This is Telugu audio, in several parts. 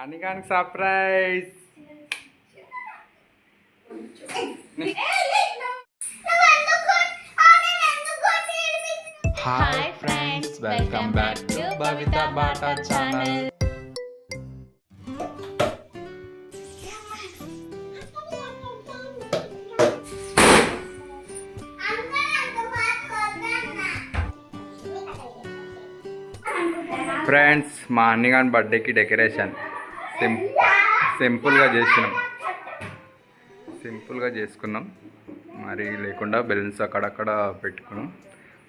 అనిగానికి surprise. Hi friends welcome back to Bata channel friends మా అన్నిగాని బర్త్డేకి డెకరేషన్ సిం సింపుల్గా చేసినాం. సింపుల్గా చేసుకున్నాం. మరి లేకుండా బెలూన్స్ అక్కడక్కడ పెట్టుకున్నాం.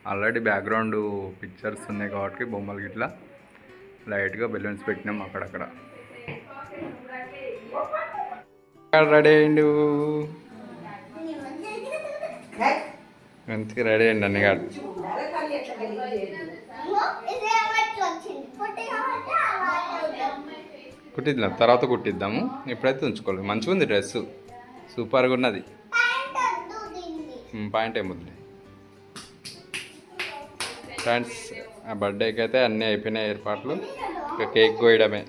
ఆల్రెడీ బ్యాక్గ్రౌండ్ పిక్చర్స్ ఉన్నాయి కాబట్టి బొమ్మలు గిట్లా లైట్గా బెలూన్స్ పెట్టినాం అక్కడక్కడ. రెడీ అయ్యిండు? మంచిగా రెడీ అయ్యండి అన్నగారు కుట్టిద్దాం తర్వాత కుట్టిద్దాము. ఇప్పుడైతే ఉంచుకోలేదు మంచిగా ఉంది డ్రెస్ సూపర్గా ఉన్నది. పాయింట్ ఏముంది ఫ్రెండ్స్ ఆ బర్త్డేకి అయితే అన్నీ అయిపోయినాయి ఏర్పాట్లు. ఇక కేక్ కోయడమే.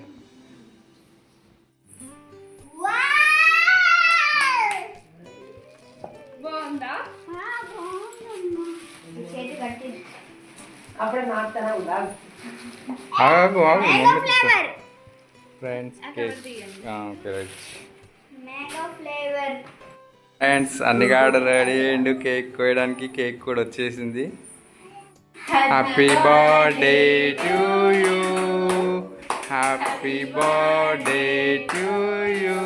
ఆగు ఆగు mummy friends cake okay right friends అన్ని కాడ రెడీ అయ్యిండు కేక్ కోయడానికి కేక్ కూడా వచ్చేసింది. Happy birthday to you happy birthday to you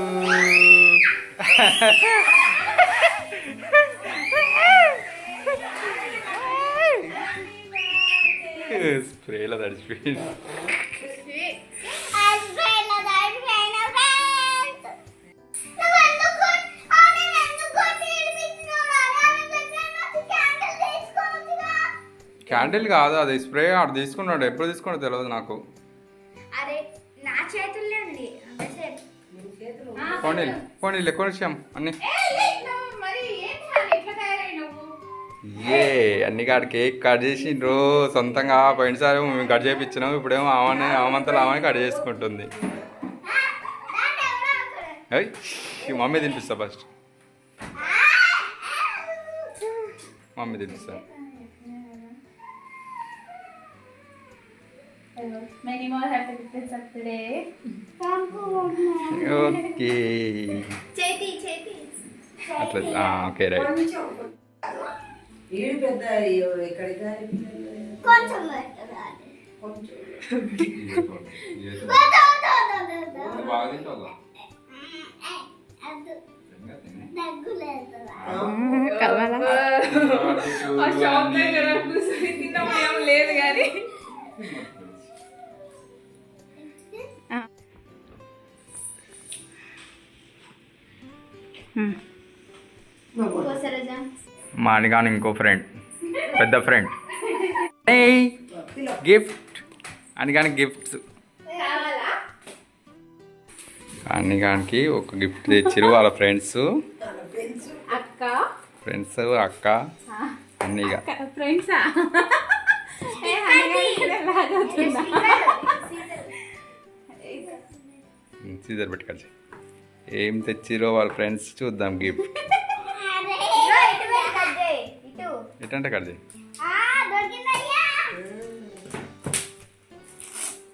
స్ప్రేలో తడిచిపోయింది క్యాండిల్ కాదు అది స్ప్రే ఆడు తీసుకున్నాడు ఎప్పుడు తీసుకున్నాడో తెలియదు నాకు. అరే నా చేతుల్లో ఉంది. ఎక్కువ విషయం అన్ని. మరి ఏంటి హాని ఇట్లా తయారైనవు ఏ అన్ని కాడ కేక్ కట్ చేసి రో సొంతంగా పోయినసారి మేము కట్ చేయించినాం ఇప్పుడేమో ఆమె ఆమంతలో ఆమె కట్ చేసుకుంటుంది. మమ్మీ తినిపిస్తా ఫస్ట్. మమ్మీ తినిపిస్తా. Many more happy returns of the day okay చేతి చేతి అట్లా ఆ, ఓకే రైట్ ఈడు పెద్ద ఎక్కడికి కొంచెం ఏం లేదు కానీ మా అనిగాని ఇంకో ఫ్రెండ్ పెద్ద ఫ్రెండ్ గిఫ్ట్ అనిగాని గిఫ్ట్స్ కావాలా అన్నిగానికి ఒక గిఫ్ట్ తెచ్చిరు వాళ్ళ ఫ్రెండ్స్ అక్క. ఫ్రెండ్స్ అక్క. అన్నీగా ఫ్రెండ్సా సీజర్ పెట్టుకోవచ్చు ఏం తెచ్చిరో వాళ్ళ ఫ్రెండ్స్ చూద్దాం గిఫ్ట్. ఎటంటే కడిది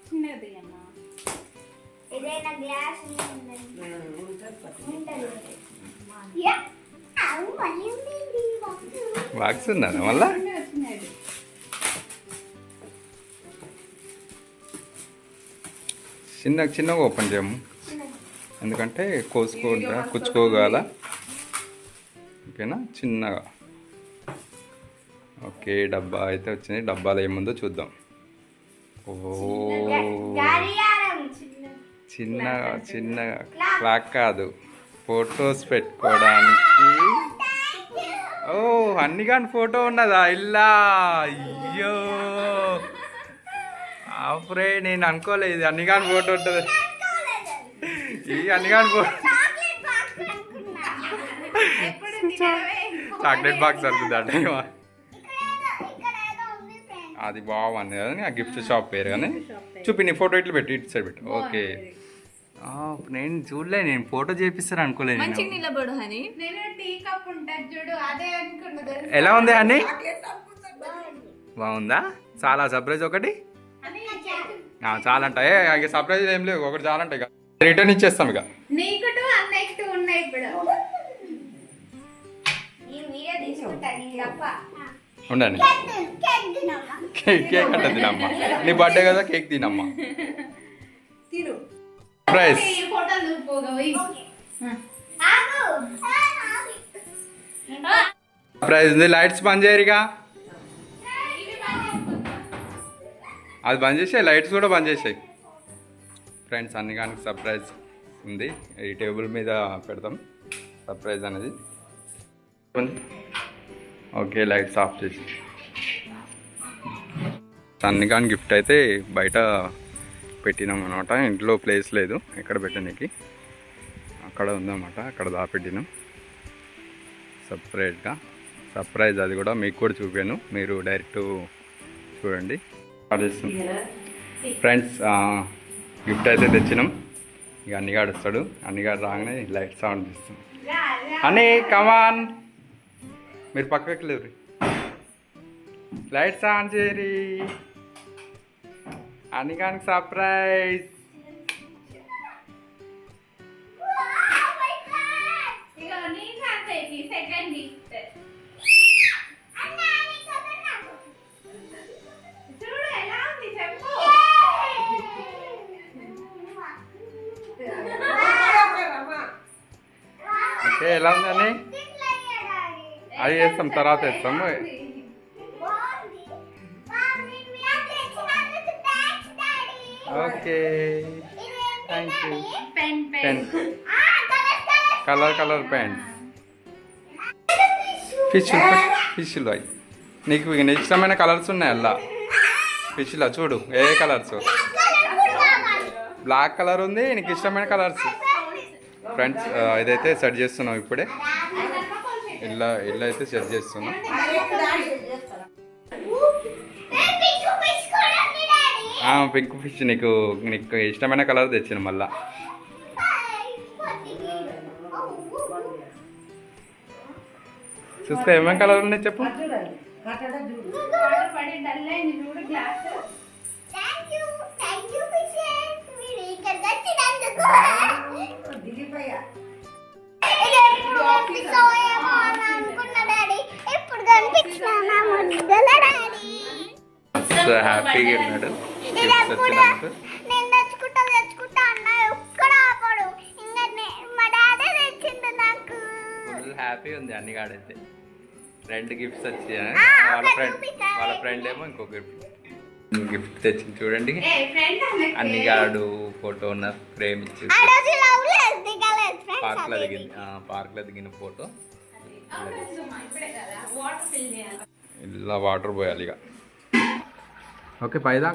చిన్నది బాక్స్ ఉందా మళ్ళా? చిన్న చిన్నగా ఓపెన్ చేయము. ఎందుకంటే కోసుకోండి కుచ్చుకోగల. ఓకేనా? చిన్నగా. ఓకే డబ్బా అయితే వచ్చింది. డబ్బాలో ఏముందో చూద్దాం. ఓ. చిన్నగా చిన్నగా. క్లాక్ కాదు. ఫొటోస్ పెట్టుకోవడానికి. ఓ అన్ని కానీ ఫోటో ఉన్నదా? ఇల్లా. అయ్యో. అప్పుడే నేను అనుకోలేదు. అన్ని కానీ ఫోటో ఉంటుంది. ఫోటో చాక్లెట్ బాక్స్ అనుకున్నా. ఎప్పుడు తినడమే చాక్లెట్ బాక్స్ అనుకుంది అంటే ఇక్కడ ఏదో ఇక్కడ ఏదో ఉంది ఫ్రెండ్ అది బాగుంది కదా ఆ. గిఫ్ట్ షాప్ పేరు. కానీ చూపి నీ ఫోటో ఇట్లా పెట్టి ఇటు సైడ్ పెట్టు. ఓకే. ఆ, నేను చూడలే నేను ఫోటో చేపిస్తారు అనుకోలేదు ఎలా ఉంది అని బాగుందా? చాలా సర్ప్రైజ్ ఒకటి? ఏ ఇక సర్ప్రైజ్ ఏం లేవు ఒకటి చాలంట ఇక. రిటర్న్ ఇచ్చేస్తాం ఇక. నీకు టూ అన్నయ్యకి టూ ఉన్నాయి ఇప్పుడు. ఈ వీడియో తీసుకుంటా నీ తప్ప ఉండండి. కేక్ తినమ్మా కేక్ కేక్ అంటే తినమ్మా. నీ బర్త్డే కదా కేక్ తినమ్మా. తిను. సర్ప్రైజ్ ఈ ఫోటోలు చూపోగా ఆగు. సర్ప్రైజ్ ఉంది. లైట్స్ బంద్ చేయరిగా అది బంద్ చేసాయి లైట్స్ కూడా బంద్ చేసాయి. ఫ్రెండ్స్ అన్ని కానీ సర్ప్రైజ్ ఉంది. ఈ టేబుల్ మీద పెడతాం. సర్ప్రైజ్ అనేది. ఓకే లైట్స్ ఆఫ్ చేసి. అన్ని కానీ గిఫ్ట్ అయితే బయట పెట్టినాం అనమాట ఇంట్లో ప్లేస్ లేదు ఎక్కడ పెట్టడానికి అక్కడ ఉందన్నమాట అక్కడ దాపెట్టినాం. సపరేట్గా సర్ప్రైజ్ అది కూడా మీకు కూడా చూపాను. మీరు డైరెక్ట్ చూడండి. ఫ్రెండ్స్ గిఫ్ట్ అయితే తెచ్చినాం. ఇక అన్నిగాడు వస్తాడు. అన్నిగాడు రాగానే లైట్ సౌండ్ తీస్తాం అని కమాన్ మీరు పక్కకి లేరు లైట్స్ ఆన్ చేయరి అన్నిగానికి సర్ప్రైజ్ ఎలా ఉందని అది వేస్తాం తర్వాత వేస్తాం. Okay. Thank you pen colour colour pens ఫిష్లు ఫిష్లు అవి నీకు ఇష్టమైన కలర్స్ ఉన్నాయి అలా ఫిష్లో చూడు ఏ కలర్స్ బ్లాక్ కలర్ ఉంది నీకు ఇష్టమైన కలర్స్ ఫ్రెండ్స్ ఇదైతే సెట్ చేస్తున్నాం ఇప్పుడే. ఇల్లు ఇల్లు అయితే సెట్ చేస్తున్నాం. పింక్ ఫిష్ నీకు నీకు ఇష్టమైన కలర్ తెచ్చిన మళ్ళా. చూస్తే ఏమేమి కలర్ ఉన్నాయి చెప్పు. Thank you. అక్కడ చూడు వాటర్ పడి డల్ అయింది చూడు గ్లాస్ దిగిపోయా ఇప్పుడు కనిపించిన ముద్దల డాడీ. హ్యాపీగా ఫుల్ హ్యాపీ ఉంది అన్ని కాడైతే. రెండు గిఫ్ట్స్ వచ్చాయి? వాళ్ళ ఫ్రెండ్. వాళ్ళ ఫ్రెండ్ ఏమో ఇంకో గిఫ్ట్ గిఫ్ట్ తెచ్చింది చూడండి. అన్ని గాడు ఫోటో ఉన్న ఫ్రేమ్ ఇచ్చి పార్క్లో దిగింది. పార్క్లో దిగిన ఫోటో. ఇలా వాటర్ పోయాలి ఇక. ఓకే పైదా